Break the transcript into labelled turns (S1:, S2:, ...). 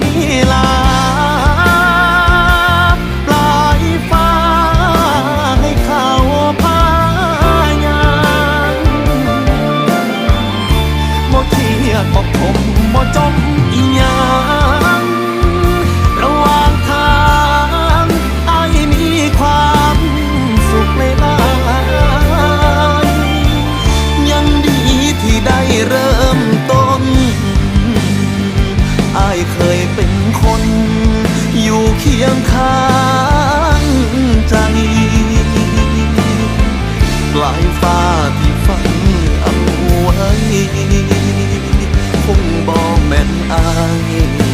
S1: มีลา คียงข้างใจปลายฟ้าที่ฝันเอาไว้คงบอกแม่นอาย